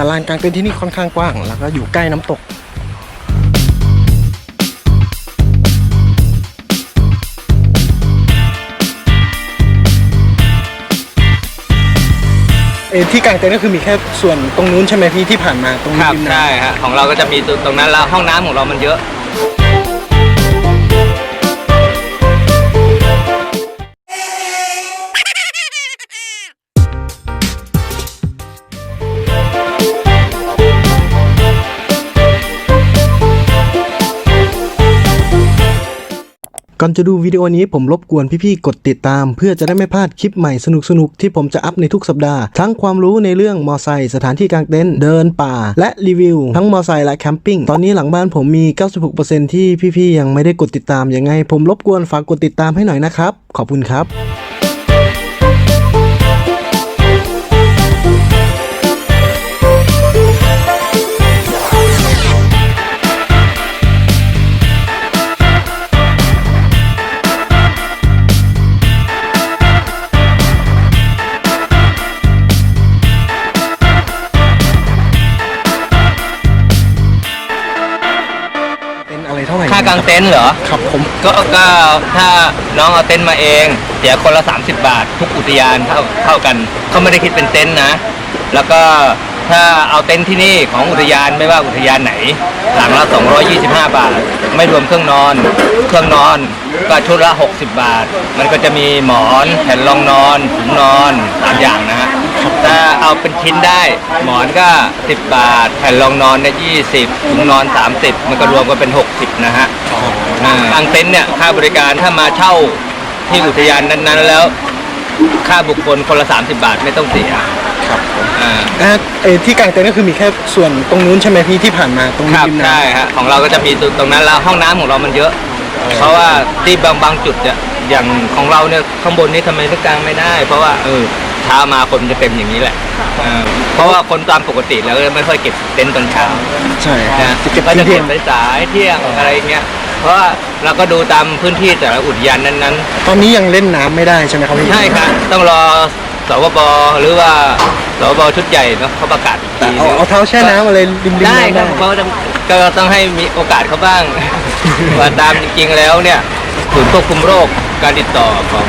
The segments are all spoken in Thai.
แต่ลานกลางเต็นท์ที่นี่ค่อนข้างกว้าง แล้วก็อยู่ใกล้น้ำตกเออที่กลางเต็นท์ก็คือมีแค่ส่วนตรงนู้นใช่ไหมพี่ที่ผ่านมาตรงครับริมน้ำใช่ฮะของเราก็จะมีตรงนั้นแล้วห้องน้ำของเรามันเยอะ ก่อนจะดูวิดีโอนี้ผมรบกวนพี่ๆ กดติดตาม เพื่อจะได้ไม่พลาดคลิปใหม่สนุกๆ ที่ผมจะอัพในทุกสัปดาห์ ทั้งความรู้ในเรื่องมอไซค์สถานที่กางเต็นท์เดินป่า และรีวิว ทั้งมอไซค์และแคมปิ้งตอนนี้หลังบ้านผมมี 96%ที่พี่ๆ ยังไม่ได้กดติดตามยังไง ผมรบกวนฝากกดติดตามให้หน่อยนะครับ ขอบคุณครับ เป็นอะไรเท่าไหร่ค่ากางเต็นท์เหรอ ครับผม ก็ก็ถ้าน้องเอาเต็นท์มาเองเสียคนละ 30 บาท ทุกอุทยานเท่าเท่ากันเขาไม่ได้คิดเป็นเต็นท์นะ แล้วก็ ถ้าเอาเต็นท์ที่นี่ของอุทยานไม่ว่าอุทยานไหน หลังละ 225 บาท ไม่รวมเครื่องนอน เครื่องนอนก็ชุดละ 60 บาท มันก็จะมีหมอนแผ่นรองนอนถุงนอนสามอย่างนะฮะถ้าเอาเป็นชิ้นได้หมอนก็ 10 บาท แผ่นรองนอนเนี่ย20ถุงนอน 30 มันก็รวมกันเป็น 60 นะฮะอ่ากางเต็นท์เนี่ยค่าบริการถ้ามาเช่าที่อุทยานนั้นๆแล้ว ค่าบุคคลคนละ 30 บาทไม่ต้องเสียครับผมอ่าอะเออที่กลางเต็นท์ก็คือมีแค่ส่วนตรงนู้นใช่ไหมพี่ที่ผ่านมาตรงครับริมน้ำใช่ฮะของเราก็จะมีตรงนั้นแล้วห้องน้ำของเรามันเยอะ เพราะว่าที่บางบางจุดเนี่ยอย่างของเราเนี่ยข้างบนนี่ทำไมไม่กลางไม่ได้ เพราะว่าเออเช้ามาคนจะเต็มอย่างนี้แหละอ่าเพราะว่าคนตามปกติแล้วก็ไม่ค่อยเก็บเต็นท์ตอนเช้าใช่นะจะเก็บก็ที่จะเที่เก็ยบงไปสายเที่ยงอะไรเงี้ย เพราะว่าเราก็ดูตามพื้นที่แต่ละอุทยานนั้นๆตอนนี้ยังเล่นน้ำไม่ได้ใช่ไหมครับพี่ใช่ครับต้องรอสวบหรือว่าสวบชุดใหญ่เนาะเขาประกาศอีกทีเอานึงเอาเท้าแช่น้ำอะไรริมริมได้น้ำครัได้บเพราะว่าก็ต้องให้มีโอกาสเขาบ้าง ว่าตามจริงๆแล้วเนี่ยศูนย์ควบคุมโรคการติดต่อของ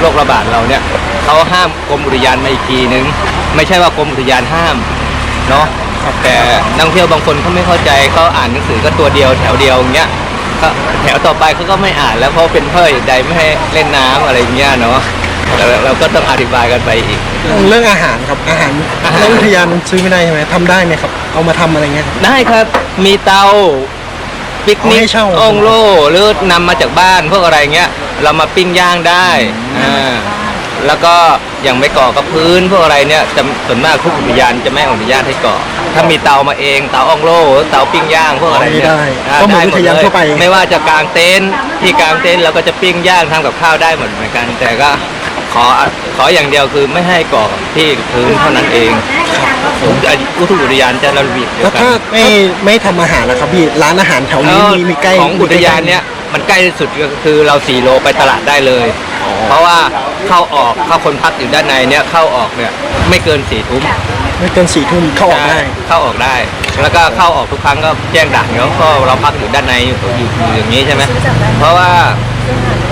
โรคระบาดเราเนี่ยเขาห้ามกรมอุทยานมาอีกทีนึง ไม่ใช่ว่ากรมอุทยานห้าม เนาะแต่นักท่องเที่ยวบางคนเขาไม่เข้าใจเขาอ่านหนังสือก็ตัวเดียวแถวเดียวอย่างเงี้ย ก็แถวต่อไปเขาก็ไม่อ่านแล้วเพราะเป็นเพื่อใดไม่ให้เล่นน้ำอะไรอย่างเงี้ยเนาะเราเราก็ต้องอธิบายกันไปอีก เรื่องอาหารครับอาหารอาหารในอุทยานซื้อไม่ได้ใช่ไหมทำได้ไหมครับ เอามาทำอะไรเงี้ยครับ ได้ครับ มีเตาปิกนิเอาให้กเช่า องโล่หรือนำมาจากบ้านพวกอะไรเงี้ย เรามาปิ้งย่างได้อ่า แล้วก็อย่างไม่ก่อกับพื้นพวกอะไรเนี่ยจะส่วนมากทุกอุทยานจะไม่อนุญาตให้ก่อ ถ้ามีเตามาเองเตาอ่องโล่เตาปิ้งย่างพวกอะไรไม่เนี่ยได้อ่าก็เหมือนได้อุทยานทั่วไป ไม่ว่าจะกางเต็นท์ที่กางเต็นท์เราก็จะปิ้งย่างทำกับข้าวได้หมดเหมือนกัน แต่ก็ขอขออย่างเดียวคือไม่ให้ก่อที่พื้นเท่านั้นเองผมอุทยานจะระเบียบเดียแล้ววกันถ้าไม่ไม่ทำอาหารนะครับพี่ร้านอาหารแถวนี้มีมีใกล้ของอุทยานเนี้ย มันใกล้ที่สุดก็คือเราสี่โลไปตลาดได้เลย เพราะว่าเข้าออกเข้าคนพักอยู่ด้านในเนี้ยเข้าออกเนี่ยไม่เกินสี่ทุ่มไม่เกินสี่ทุ่มเข้าออกได้ เข้าออกได้ แล้วก็เข้าออกทุกครั้งก็แจ้งด่านเนาะก็เราพักอยู่ด้านในอยู่อยู่อยู่อย่างนี้ใช่ไหมเพราะว่า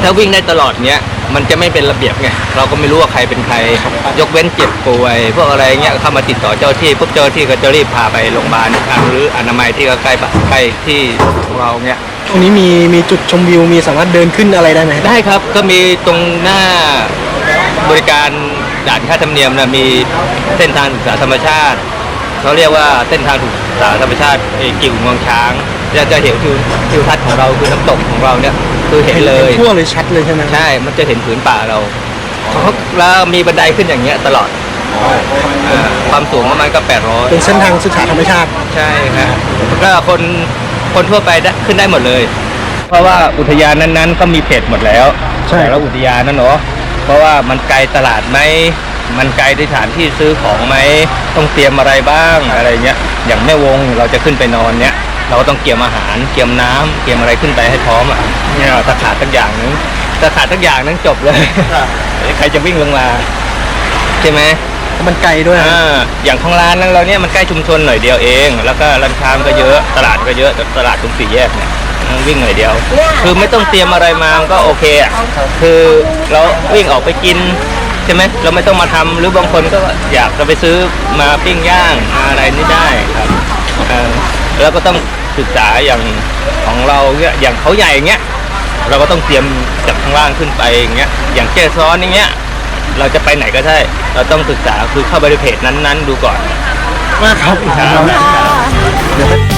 ถ้าวิ่งได้ตลอดเนี้ยมันจะไม่เป็นระเบียบไงเราก็ไม่รู้ว่าใครเป็นใคร ยกเว้นเจ็บป่วย พวกอะไรเงี้ยเข้ามาติดต่อเจ้าที่ปุ๊บเจ้าที่ก็จะรีบพาไปโรงพยาบาลหรืออนามัยที่ใกล้ใกล้ที่ของเราเนี้ย ตรงนี้มีมีจุดชมวิวมีสามารถเดินขึ้นอะไรได้ไหมได้ครับก็มีตรงหน้าบริการด่านค่าธรรมเนียมนะมีเส้นทางศึกษาธรรมชาติเขาเรียกว่าเส้นทางศึกษาธรรมชาติไอ้กิ่วงวงช้างจะจะเห็นทิวทิวทัศน์ของเราคือน้ำตกของเราเนี่ยคือเห็นเลยทั่วเลยชัดเลยใช่ไหมใช่ มันจะเห็นผืนป่าเราเขาแล้วมีบันไดขึ้นอย่างเงี้ยตลอดอ่าความสูงประมาณก็800เป็นเส้นทางศึกษาธรรมชาติใช่ครับก็คน คนทั่วไปได้ขึ้นได้หมดเลย เพราะว่าอุทยานนั้นๆ ก็มีเพจหมดแล้วใช่ แต่ละอุทยานนั่นเนาะเพราะว่ามันไกลตลาดไหมมันไกลที่สถานที่ซื้อของไหมต้องเตรียมอะไรบ้างอะไรเงี้ยอย่างแม่วงเราจะขึ้นไปนอนเนี้ยเราก็ต้องเตรียมอาหารเตรียมน้ำเตรียมอะไรขึ้นไปให้พร้อมอะเนี่ยถ้าขาดสักอย่างนึงถ้าขาดสักอย่างนึงจบเลย ใครจะวิ่งลงมา ใช่ไหม มันไกลด้วยอ่าอย่างของร้านนั้นเราเนี่ยมันใกล้ชุมชนหน่อยเดียวเอง แล้วก็ร้านค้ามนก็เยอะตลาดก็เยอะตลาดตรงสี่แยกเนี่ยมันวิ่งหน่อยเดียว คือไม่ต้องเตรียมอะไรมามันก็โอเคอะคือเราวิ่งออกไปกินใช่ไหมเราไม่ต้องมาทำหรือบางคนก็อยากจะไปซื้อมาปิ้งย่างมาอะไรนี่ได้ครับเออแล้วก็ต้องศึกษาอย่างของเราเนี่ยอย่างเขาใหญ่อย่างเงี้ยเราก็ต้องเตรียมจากข้างล่างขึ้นไปอย่างเงี้ยอย่างเจซ้อนอย่างเงี้ย เราจะไปไหนก็ได้ เราต้องศึกษาคือเข้าไปในเพจนั้นๆ ดูก่อน มากครับครับเดี๋ยว